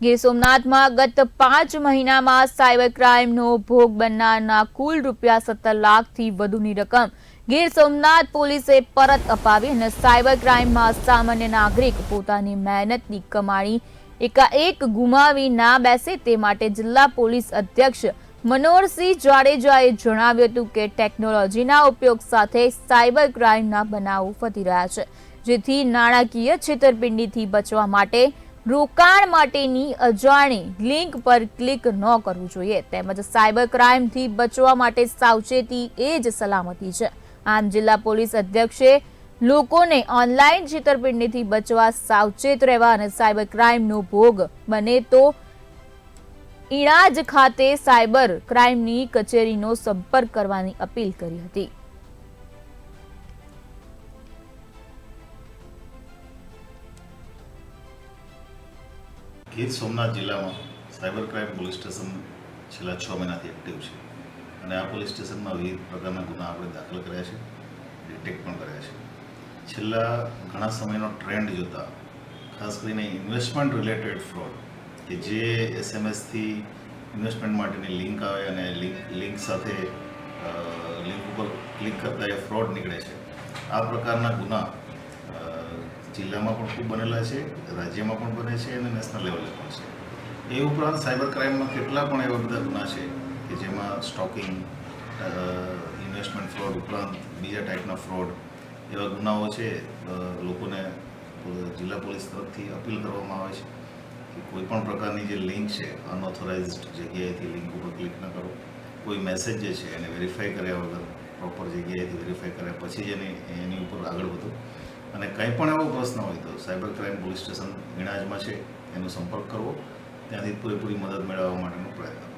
ગીર સોમનાથમાં ગત પાંચ મહિનામાં સાયબર ક્રાઇમનો ભોગ બનનારના કુલ રૂપિયા સત્તર લાખથી વધુની રકમ ગીર સોમનાથ પોલીસે પરત અપાવી અને સાયબર ક્રાઇમમાં સામાન્ય નાગરિક પોતાની મહેનતની કમાણી એકાએક ગુમાવી ના બેસે તે માટે જિલ્લા પોલીસ અધ્યક્ષ મનોહરસિંહ જાડેજાએ જણાવ્યું હતું કે ટેકનોલોજીના ઉપયોગ સાથે સાયબર ક્રાઇમના બનાવો વધી રહ્યા છે, જેથી નાણાકીય છેતરપિંડીથી બચવા માટે રોકાણ માટેની અજાણી લિંક પર ક્લિક ન કરવું જોઈએ. તેમજ સાયબર ક્રાઇમથી બચવા માટે સાવચેતી એ જ સલામતી છે. આમ જિલ્લા પોલીસ અધ્યક્ષે લોકોને ઓનલાઈન છેતરપિંડીથી બચવા સાવચેત રહેવા અને સાયબર ક્રાઇમનો ભોગ બને તો ઇણાજ ખાતે સાયબર ક્રાઇમની કચેરીનો સંપર્ક કરવાની અપીલ કરી હતી. ગીર સોમનાથ જિલ્લામાં સાયબર ક્રાઇમ પોલીસ સ્ટેશન છેલ્લા છ મહિનાથી એક્ટિવ છે. અને આ પોલીસ સ્ટેશનમાં વિવિધ પ્રકારના ગુના આપણે દાખલ કર્યા છે, ડિટેક્ટ પણ કર્યા છે. છેલ્લા ઘણા સમયનો ટ્રેન્ડ જોતા, ખાસ કરીને ઇન્વેસ્ટમેન્ટ રિલેટેડ ફ્રોડ, કે જે એસએમએસથી ઇન્વેસ્ટમેન્ટ માટેની લિંક આવે અને લિંક લિંક સાથે લિંક ઉપર ક્લિક કરતા એ ફ્રોડ નીકળે છે. આ પ્રકારના ગુના જિલ્લામાં પણ ખૂબ બનેલા છે, રાજ્યમાં પણ બને છે અને નેશનલ લેવલે પણ છે. એ ઉપરાંત સાયબર ક્રાઇમમાં કેટલા પણ એવા બધા ગુના છે કે જેમાં સ્ટોકિંગ ઇન્વેસ્ટમેન્ટ ફ્રોડ ઉપરાંત બીજા ટાઈપના ફ્રોડ એવા ગુનાઓ છે લોકોને જિલ્લા પોલીસ તરફથી અપીલ કરવામાં આવે છે કે કોઈ પણ પ્રકારની જે લિંક છે અનઓથોરાઇઝડ જગ્યાએથી લિંક ઉપર ક્લિક ન કરો. કોઈ મેસેજ જે છે એને વેરીફાઈ કર્યા વગર પ્રોપર જગ્યાએથી વેરીફાઈ કર્યા પછી જ એની એની ઉપર આગળ વધો. અને કંઈ પણ એવો પ્રશ્ન હોય તો સાયબર ક્રાઇમ પોલીસ સ્ટેશન ઇણાજમાં છે, એનો સંપર્ક કરવો. ત્યાંથી પૂરેપૂરી મદદ મેળવવા માટેનો પ્રયત્ન.